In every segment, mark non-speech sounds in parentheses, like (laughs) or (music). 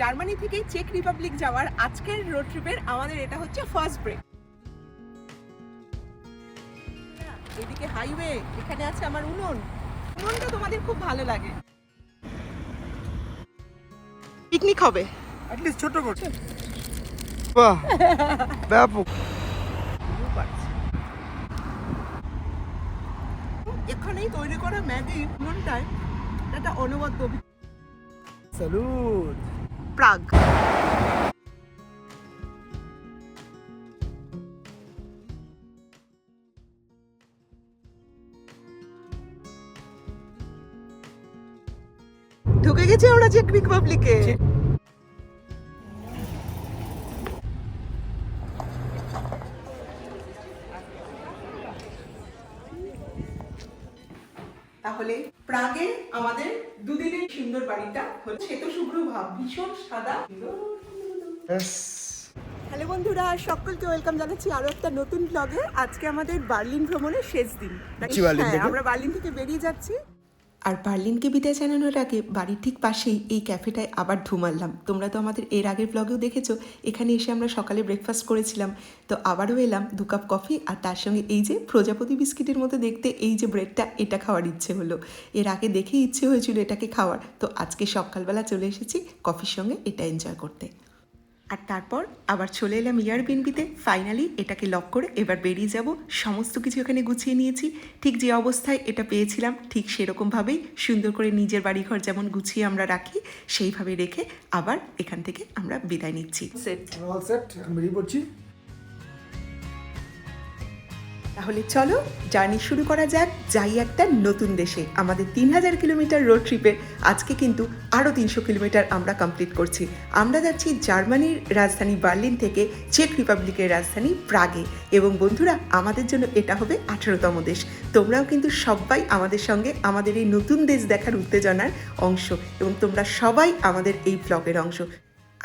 Germany থেকে check Republic যাওয়ার আজকের রোড ট্রিপের আমাদের এটা হচ্ছে ফার্স্ট ব্রেক এদিকে হাইওয়ে এখানে আছে আমার উনুন। উনুনটা তোমাদের খুব ভালো লাগে। পিকনিক হবে। অ্যাটলিস্ট ছোট করছে বাহ ব্যাপক। এখানেই তৈরি করা ম্যাগি উনুনটায় একটা অনবদ্য স্যালুট প্রাগ। ঢুকে গেছে ওরা চেক রিপাবলিকে তাহলে প্রাগে আমাদের দুদিনের সুন্দর বাড়িটা হচ্ছে তো শুভ্র ভাব ভীষণ সাদা হ্যালো বন্ধুরা সকলকে ওয়েলকাম জানাচ্ছি আরও একটা নতুন ব্লগে আজকে আমাদের বার্লিন ভ্রমণের শেষ দিন। হ্যাঁ, আমরা বার্লিন থেকে বেরিয়ে যাচ্ছি। আর বার্লিনকে বিদায় জানানোর আগে বাড়ির ঠিক পাশেই এই ক্যাফেটায় আবার ঢু মারলাম। তোমরা তো আমাদের এর আগের ব্লগেও দেখেছ, এখানে এসে আমরা সকালে ব্রেকফাস্ট করেছিলাম। তো আবারও এলাম দু কাপ কফি আর তার সঙ্গে এই যে প্রজাপতি বিস্কিটের মতো দেখতে এই যে ব্রেডটা এটা খাওয়ার ইচ্ছে হলো। এর আগে দেখেই ইচ্ছে হয়েছিল এটাকে খাওয়ার। তো আজকে সকালবেলা চলে এসেছি কফির সঙ্গে এটা এনজয় করতে। আর তারপর আবার চলে এলাম ইয়ার ইয়ারবিনবিতে ফাইনালি এটাকে লক করে এবার বেরিয়ে যাব। সমস্ত কিছু এখানে গুছিয়ে নিয়েছি। ঠিক যে অবস্থায় এটা পেয়েছিলাম, ঠিক সেরকমভাবেই সুন্দর করে নিজের বাড়িঘর যেমন গুছিয়ে আমরা রাখি, সেইভাবে রেখে আবার এখান থেকে আমরা বিদায় নিচ্ছি। সেট সেট তাহলে চলো, জার্নি শুরু করা যাক, যাই একটা নতুন দেশে। আমাদের তিন হাজার কিলোমিটার রোড ট্রিপের আজকে কিন্তু আরও তিনশো কিলোমিটার আমরা কমপ্লিট করছি। আমরা যাচ্ছি জার্মানির রাজধানী বার্লিন থেকে চেক রিপাবলিকের রাজধানী প্রাগে। এবং বন্ধুরা, আমাদের জন্য এটা হবে আঠেরোতম দেশ। তোমরাও কিন্তু সবাই আমাদের সঙ্গে আমাদের এই নতুন দেশ দেখার উত্তেজনার অংশ। এবং তোমরা সবাই আমাদের এই ব্লগের অংশ।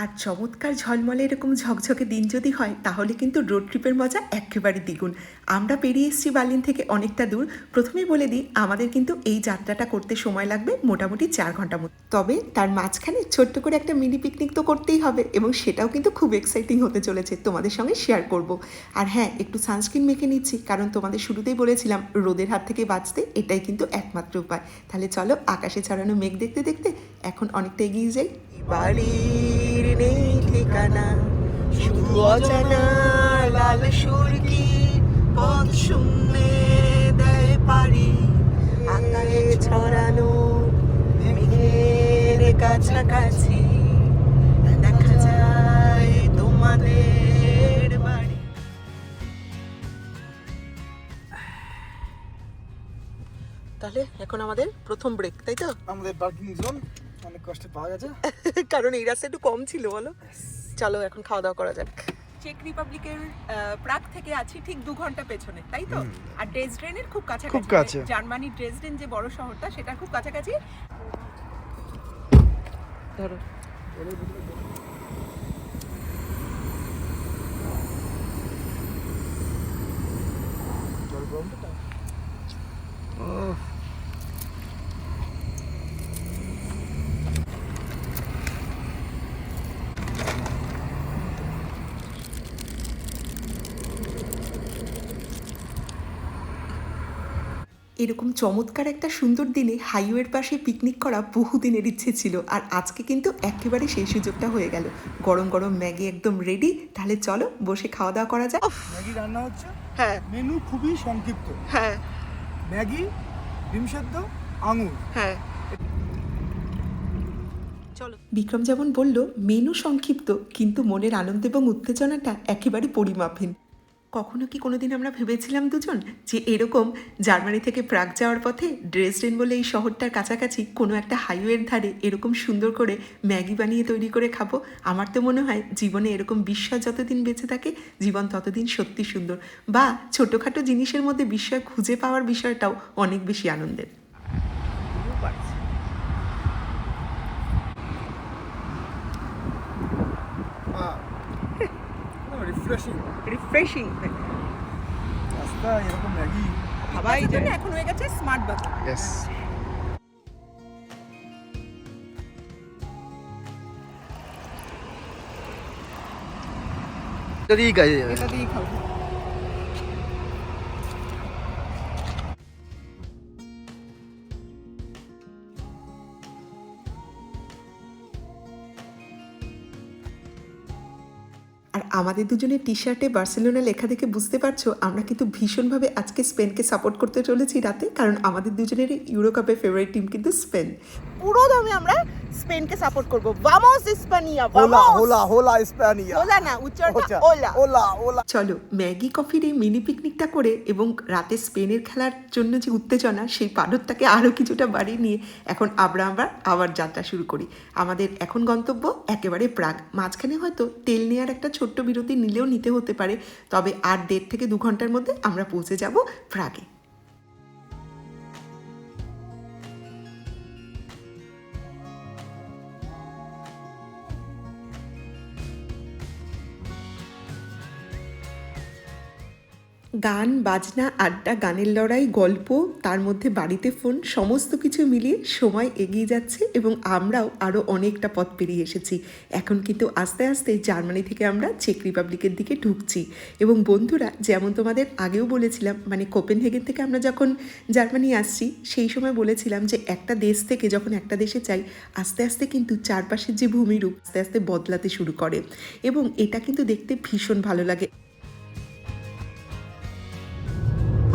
আর চমৎকার ঝলমলে এরকম ঝকঝকে দিন যদি হয়, তাহলে কিন্তু রোড ট্রিপের মজা একেবারে দ্বিগুণ। আমরা পেরিয়ে এসেছি বার্লিন থেকে অনেকটা দূর। প্রথমেই বলে দিই, আমাদের কিন্তু এই যাত্রাটা করতে সময় লাগবে মোটামুটি চার ঘণ্টা মতো। তবে তার মাঝখানে ছোট্ট করে একটা মিনি পিকনিক তো করতেই হবে এবং সেটাও কিন্তু খুব এক্সাইটিং হতে চলেছে, তোমাদের সঙ্গে শেয়ার করব। আর হ্যাঁ একটু সানস্ক্রিন মেখে নিচ্ছি, কারণ তোমাদের শুরুতেই বলেছিলাম, রোদের হাত থেকে বাঁচতে এটাই কিন্তু একমাত্র উপায়। তাহলে চলো, আকাশে ছড়ানো মেঘ দেখতে দেখতে এখন অনেকটা এগিয়ে যাই। বাড়ির নেই ঠিকানা শুধু অজানা লাল সুরকি পথ শূন্যে দেয় পারি আকাশে ছড়ানো মেঘের কাছাকাছি দেখা যায় তোমাদের বাড়ি। তাহলে এখন আমাদের প্রথম ব্রেক তাই তো? আমাদের পার্কিং জোন অনেক কষ্টে পাওয়া গেছে। (laughs) কারণ এই রাস্তা একটু কম ছিল বলো। চলো এখন খাওয়া দাওয়া করা যাক। চেক রিপাবলিকের প্রাগ থেকে আছি ঠিক দু ঘণ্টা পেছনে তাই তো? আর ড্রেসডেনের খুব কাছাকাছি। খুব কাছে। মানে জার্মানির ড্রেসডেন যে বড় শহরটা সেটা খুব কাছাকাছি। ধরো। এরকম চমৎকার একটা সুন্দর দিনে হাইওয়ের পাশে পিকনিক করা বহুদিনের ইচ্ছে ছিল আর আজকে কিন্তু একেবারে সেই সুযোগটা হয়ে গেল। গরম গরম ম্যাগি একদম রেডি তাহলে চলো বসে খাওয়া দাওয়া করা যাক। ম্যাগি রান্না হচ্ছে? হ্যাঁ। মেনু খুবই সংক্ষিপ্ত। হ্যাঁ। ম্যাগি ডিম সেদ্ধ আঙুর। হ্যাঁ। চলো। বিক্রম যেমন বলল মেনু সংক্ষিপ্ত কিন্তু মনের আনন্দ এবং উত্তেজনাটা একেবারে পরিমাপহীন। কখনো কি কোনোদিন আমরা ভেবেছিলাম দুজন যে এরকম জার্মানি থেকে প্রাগ যাওয়ার পথে ড্রেসডেন বলে এই শহরটার কাছাকাছি কোনো একটা হাইওয়ের ধারে এরকম সুন্দর করে ম্যাগি বানিয়ে তৈরি করে খাব? আমার তো মনে হয় জীবনে এরকম বিশ্বাস যতদিন বেঁচে থাকে, জীবন ততদিন সত্যি সুন্দর। বা ছোটোখাটো জিনিসের মধ্যে বিস্ময় খুঁজে পাওয়ার বিষয়টাও অনেক বেশি আনন্দের। রিফ্রেশিং (laughs) রিফ্রেশিং রাস্তা এরকম ভাবাই যায় এখন হয়ে গেছে স্মার্ট বাজার। ইয়েস কাজে যাবে এটা খাব। আমাদের দুজনের টি শার্টে বার্সেলোনা লেখা দেখে বুঝতে পারছ, আমরা কিন্তু ভীষণভাবে আজকে স্পেনকে সাপোর্ট করতে চলেছি রাতে, কারণ আমাদের দুজনের ইউরো কাপের ফেভারিট টিম কিন্তু স্পেন পুরো দমে আমরা স্পেনকে সাপোর্ট করব। ভামোস ইস্পানিয়া হোলা হোলা হোলা স্প্যানিয়া ওলা না উচ্চারণটা ওলা ওলা ওলা চলো ম্যাগি কফির এই মিনি পিকনিকটা করে এবং রাতে স্পেনের খেলার জন্য যে উত্তেজনা সেই পাদরটাকে আরও কিছুটা বাড়িয়ে নিয়ে এখন আমরা আমরা আবার যাত্রা শুরু করি। আমাদের এখন গন্তব্য একেবারে প্রাগ। মাঝখানে হয়তো তেল নেওয়ার একটা ছোট্ট বিরতি নিলেও নিতে হতে পারে তবে আর দেড় থেকে দু ঘণ্টার মধ্যে আমরা পৌঁছে যাব প্রাগে। গান, বাজনা, আড্ডা, গানের লড়াই, গল্প, তার মধ্যে বাড়িতে ফোন, সমস্ত কিছু মিলিয়ে সময় এগিয়ে যাচ্ছে এবং আমরাও আরও অনেকটা পথ পেরিয়ে এসেছি। এখন কিন্তু আস্তে আস্তে জার্মানি থেকে আমরা চেক রিপাবলিকের দিকে ঢুকছি। এবং বন্ধুরা, যেমন তোমাদের আগেও বলেছিলাম মানে কোপেনহেগেন থেকে আমরা যখন জার্মানি আসছি, সেই সময় বলেছিলাম যে একটা দেশ থেকে যখন একটা দেশে চাই আস্তে আস্তে কিন্তু চারপাশের যে ভূমিরূপ, আস্তে আস্তে বদলাতে শুরু করে। এবং এটা কিন্তু দেখতে ভীষণ ভালো লাগে।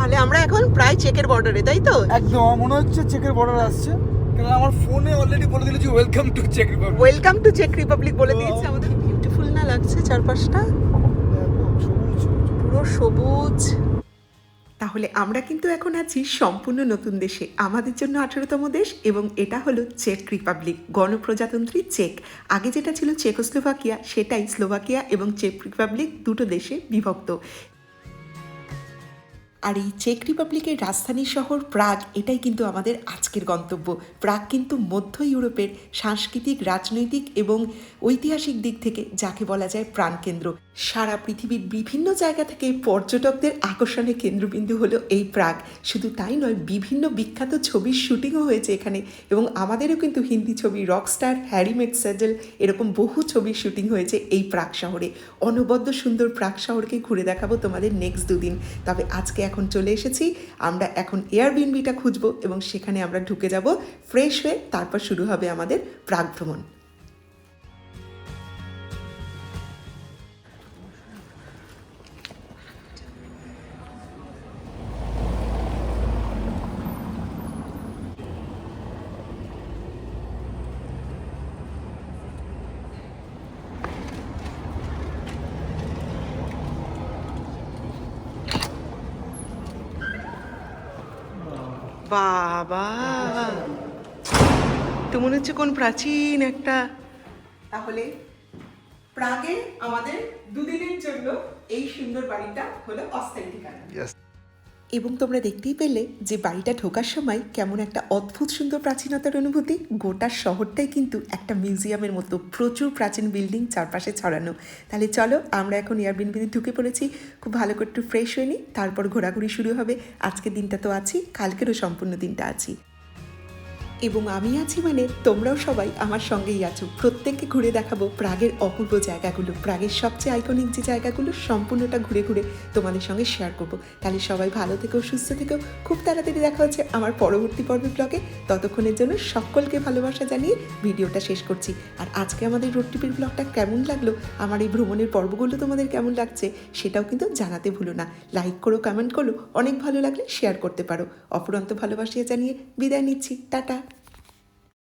তাহলে আমরা এখন প্রায় চেকের বর্ডারে তাই তো? একদম মনে হচ্ছে চেকের বর্ডার আসছে। কারণ আমার ফোনে অলরেডি বলে দিল যে welcome to check Republic welcome to check Republic বলে দিয়েছে আমাদের বিউটিফুল না লাগছে চারপাশটা? পুরো সবুজ। তাহলে আমরা কিন্তু এখন আছি সম্পূর্ণ নতুন দেশে আমাদের জন্য আঠেরোতম দেশ এবং এটা হলো চেক রিপাবলিক গণপ্রজাতন্ত্রী চেক আগে যেটা ছিল চেকোস্লোভাকিয়া সেটাই স্লোভাকিয়া এবং চেক রিপাবলিক দুটো দেশে বিভক্ত। আর এই চেক রিপাবলিকের রাজধানী শহর প্রাগ, এটাই কিন্তু আমাদের আজকের গন্তব্য। প্রাগ কিন্তু মধ্য ইউরোপের সাংস্কৃতিক, রাজনৈতিক এবং ঐতিহাসিক দিক থেকে যাকে বলা যায় প্রাণকেন্দ্র সারা পৃথিবীর বিভিন্ন জায়গা থেকে পর্যটকদের আকর্ষণের কেন্দ্রবিন্দু হলো এই প্রাগ। শুধু তাই নয়, বিভিন্ন বিখ্যাত ছবির শুটিংও হয়েছে এখানে এবং আমাদেরও কিন্তু হিন্দি ছবি রকস্টার হ্যারি মেট স্যাডেল এরকম বহু ছবির শুটিং হয়েছে এই প্রাগ শহরে। অনবদ্য সুন্দর প্রাগ শহরকে ঘুরে দেখাবো তোমাদের নেক্সট দুদিন। তবে আজকে এখন চলে এসেছি। আমরা এখন এয়ারবিএনবিটা খুঁজবো এবং সেখানে আমরা ঢুকে যাব। ফ্রেশ হয়ে তারপর শুরু হবে আমাদের প্রাগ ভ্রমণ বাবা তো মনে হচ্ছে কোন প্রাচীন একটা তাহলে প্রাগে আমাদের দুদিনের জন্য এই সুন্দর বাড়িটা হলো অস্থায়ী ঠিকানা. এবং তোমরা দেখতেই পেলে যে বাড়িটা ঢোকার সময় কেমন একটা অদ্ভুত সুন্দর প্রাচীনতার অনুভূতি। গোটা শহরটাই কিন্তু একটা মিউজিয়ামের মতো প্রচুর প্রাচীন বিল্ডিং চারপাশে ছড়ানো। তাহলে চলো, আমরা এখন এয়ারবিনবিতে ঢুকে পড়েছি। খুব ভালো করে একটু ফ্রেশ হয়ে নিই তারপর ঘোরাঘুরি শুরু হবে। আজকের দিনটা তো আছি কালকেরও সম্পূর্ণ দিনটা আছি এবং আমি আছি মানে তোমরাও সবাই আমার সঙ্গেই আছো। প্রত্যেককে ঘুরে দেখাবো প্রাগের অপূর্ব জায়গাগুলো, প্রাগের সবচেয়ে আইকনিক যে জায়গাগুলো সম্পূর্ণটা ঘুরে ঘুরে তোমাদের সঙ্গে শেয়ার করব। তাহলে সবাই ভালো থেকো, সুস্থ থেকো। খুব তাড়াতাড়ি দেখা হচ্ছে আমার পরবর্তী পর্বের ব্লগে ততক্ষণের জন্য সকলকে ভালোবাসা জানিয়ে ভিডিওটা শেষ করছি। আর আজকে আমাদের রোড ট্রিপের ব্লগটা কেমন লাগল, আমার এই ভ্রমণের পর্বগুলো তোমাদের কেমন লাগছে, সেটাও কিন্তু জানাতে ভুলো না। লাইক করো কমেন্ট করো, অনেক ভালো লাগলে শেয়ার করতে পারো। অপরন্ত ভালোবাসিয়া জানিয়ে বিদায় নিচ্ছি। টাটা!